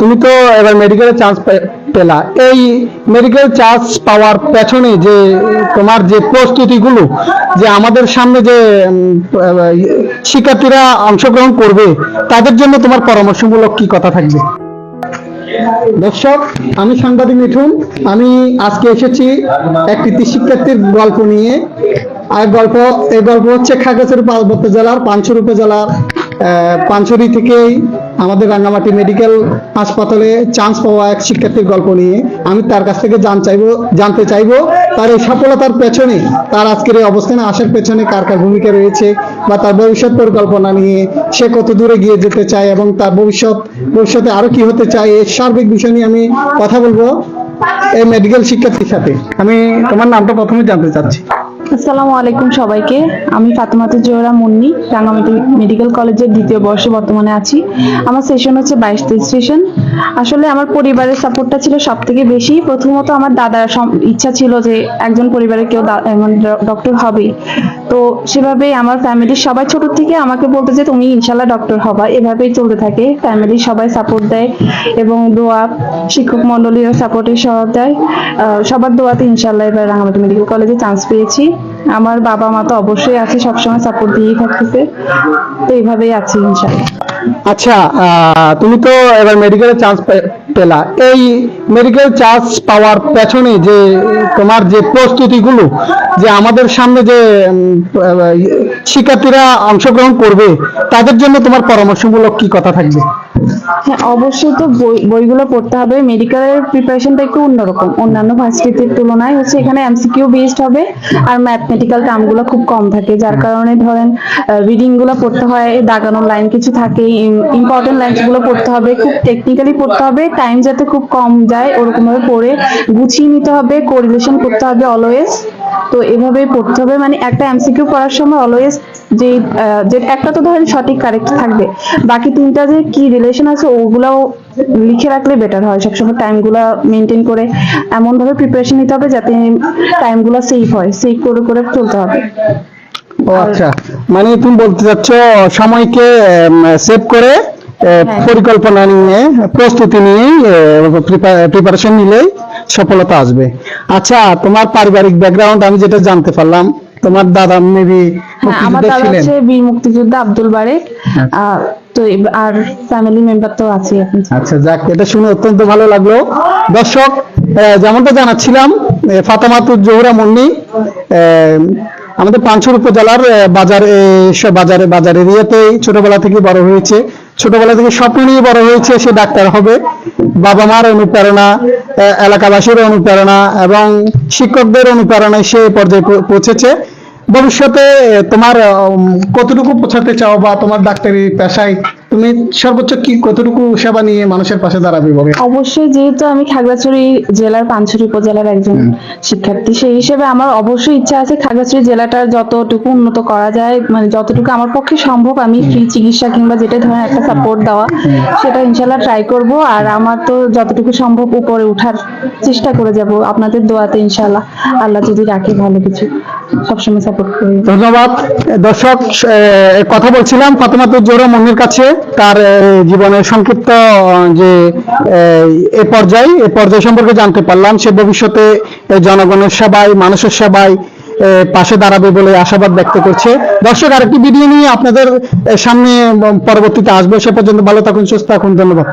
তুমি তো এবার মেডিকেলে চান্স পেলা। এই মেডিকেল চান্স পাওয়ার পেছনে যে তোমার যে প্রস্তুতিগুলো, যে আমাদের সামনে যে শিক্ষার্থীরা অংশগ্রহণ করবে, তাদের জন্য তোমার পরামর্শমূলক কি কথা থাকবে? দর্শক, আমি সাংবাদিক মিঠুন। আমি আজকে এসেছি এক কৃতি শিক্ষার্থীর গল্প নিয়ে। আর গল্প, এই গল্প হচ্ছে খাগড়াছড়ি পার্বত্য জেলার পাঁচশোর উপজেলার পানছড়ি থেকেই আমাদের রাঙ্গামাটি মেডিকেল হাসপাতালে চান্স পাওয়া এক শিক্ষার্থীর গল্প নিয়ে আমি তার কাছ থেকে জান চাইব, জানতে চাইব তার এই সফলতার পেছনে, তার আজকের এই অবস্থানে আসার পেছনে কার কার ভূমিকা রয়েছে বা তার ভবিষ্যৎ পরিকল্পনা নিয়ে সে কত দূরে গিয়ে যেতে চায় এবং তার ভবিষ্যৎ, ভবিষ্যতে আরও কি হতে চায় এই সার্বিক বিষয় নিয়ে আমি কথা বলব এই মেডিকেল শিক্ষার্থীর সাথে। আমি তোমার নামটা প্রথমে জানতে চাচ্ছি। আসসালামু আলাইকুম সবাইকে। আমি ফাতেমাতু জোহরা মুন্নি, রাঙ্গামাটি মেডিকেল কলেজের দ্বিতীয় বর্ষে বর্তমানে আছি। আমার সেশন হচ্ছে বাইশ সেশন আসলে আমার পরিবারের সাপোর্টটা ছিল সব থেকে বেশি। প্রথমত আমার দাদার ইচ্ছা ছিল যে একজন পরিবারের কেউ ডক্টর হবেই তো সেভাবেই আমার ফ্যামিলির সবাই ছোট থেকে আমাকে বলতো যে, তুমি ইনশাল্লাহ ডক্টর হবা। এভাবেই চলতে থাকে। ফ্যামিলির সবাই সাপোর্ট দেয় এবং দোয়া শিক্ষক মন্ডলীয় সাপোর্টের দেয়। সবার দোয়াতে ইনশাল্লাহ এবার রাঙামাটি মেডিকেল কলেজে চান্স পেয়েছি। আমার বাবা মা তো অবশ্যই আছে, সবসময় সাপোর্ট দিয়েই থাকতেছে। তো এইভাবেই আছি ইনশাল্লাহ। আচ্ছা তুমি তো এবার মেডিকেলে চান্স পেলা। এই মেডিকেল চান্স পাওয়ার পেছনে যে তোমার যে প্রস্তুতিগুলো, যে আমাদের সামনে যে শিক্ষার্থীরা অংশগ্রহণ করবে তাদের জন্য তোমার পরামর্শমূলক কি কথা থাকবে? হ্যাঁ অবশ্যই তো বই বইগুলো পড়তে হবে। মেডিকেলের প্রিপারেশনটা একটু অন্যরকম। অন্যান্য ভার্সিটির তুলনায় হচ্ছে এখানে এমসিকিউ বেসড হবে আর ম্যাথমেটিক্যাল টার্মগুলো খুব কম থাকে যার কারণে ধরেন রিডিংগুলো পড়তে হয় দাগানোর লাইন কিছু থাকে ইম্পর্টেন্ট লাইনসগুলো পড়তে হবে খুব টেকনিক্যালি পড়তে হবে টাইম যাতে খুব কম যায় ওরকম ভাবে পড়ে গুছিয়ে নিতে হবে কোরিলেশন করতে হবে অলওয়েজ তো এভাবে পড়তে হবে। মানে একটা এমসিকিউ পড়ার সময় অলওয়েজ যে যে একটা তো ধরেন সঠিক কারেক্ট থাকবে। বাকি তিনটা যে কি রিলেশন আছে ওগুলাও লিখে রাখলে বেটার হয়। সবসময় টাইমগুলো মেনটেন করে এমন ভাবে প্রিপারেশন নিতে হবে যাতে টাইমগুলো সেভ হয়। সেভ করে করে চলতে হবে। ও আচ্ছা। মানে তুমি বলতে চাচ্ছ, সময়কে সেভ করে পরিকল্পনা নিয়ে প্রস্তুতি নিয়ে প্রিপারেশন নিলেই সফলতা আসবে। আচ্ছা তোমার পারিবারিক ব্যাকগ্রাউন্ড আমি যেটা জানতে পারলাম তোমার দাদা মেবি হ্যাঁ আমার দাদা হচ্ছে বীর মুক্তিযোদ্ধা আব্দুল বারেক। তো আর ফ্যামিলি মেম্বার তো আছে আচ্ছা যাক এটা শুনে অত্যন্ত ভালো লাগল। দর্শক যেমনটা জানাচ্ছিলাম আহ, জোহরা মুন্নি আহ, আমাদের পাঁচশোর উপজেলার বাজার বাজারে বাজার এরিয়াতেই ছোটবেলা থেকে বড় হয়েছে। ছোটবেলা থেকে স্বপ্ন নিয়ে বড় হয়েছে সে ডাক্তার হবে। বাবা মার অনুপ্রেরণা এলাকাবাসীর অনুপ্রেরণা এবং শিক্ষকদের অনুপ্রেরণায় সে পর্যায়ে পৌঁছেছে। ভবিষ্যতে তোমার কতটুকু পৌঁছাতে চাও বা তোমার ডাক্তারি পেশায় তুমি সর্বোচ্চ কি কতটুকু সেবা নিয়ে মানুষের পাশে দাঁড়াবে বলে? অবশ্যই যেহেতু আমি খাগড়াছড়ি জেলার পানছড়ি উপজেলার একজন শিক্ষার্থী সেই হিসেবে আমার অবশ্যই ইচ্ছা আছে খাগড়াছড়ি জেলাটা যতটুকু উন্নত করা যায় মানে যতটুকু আমার পক্ষে সম্ভব আমি ফ্রি চিকিৎসা কিংবা যেটা ধরেন একটা সাপোর্ট দেওয়া সেটা ইনশাল্লাহ ট্রাই করব আর আমার তো যতটুকু সম্ভব উপরে ওঠার চেষ্টা করে যাব। আপনাদের দোয়াতে ইনশাল্লাহ আল্লাহ যদি রাখে ভালো কিছু। সবসময় সাপোর্ট করি। ধন্যবাদ। দর্শক কথা বলছিলাম ফাতেমাতুর জোহরা মন্দির কাছে। তার জীবনের সংক্ষিপ্ত যে, এ পর্যায় এ পর্যায় সম্পর্কে জানতে পারলাম। সে ভবিষ্যতে জনগণের সেবায়, মানুষের সেবায় পাশে দাঁড়াবে বলে আশাবাদ ব্যক্ত করছে। দর্শক, আরেকটি ভিডিও নিয়ে আপনাদের সামনে পরবর্তীতে আসবে। সে পর্যন্ত ভালো থাকুন, সুস্থ থাকুন। ধন্যবাদ।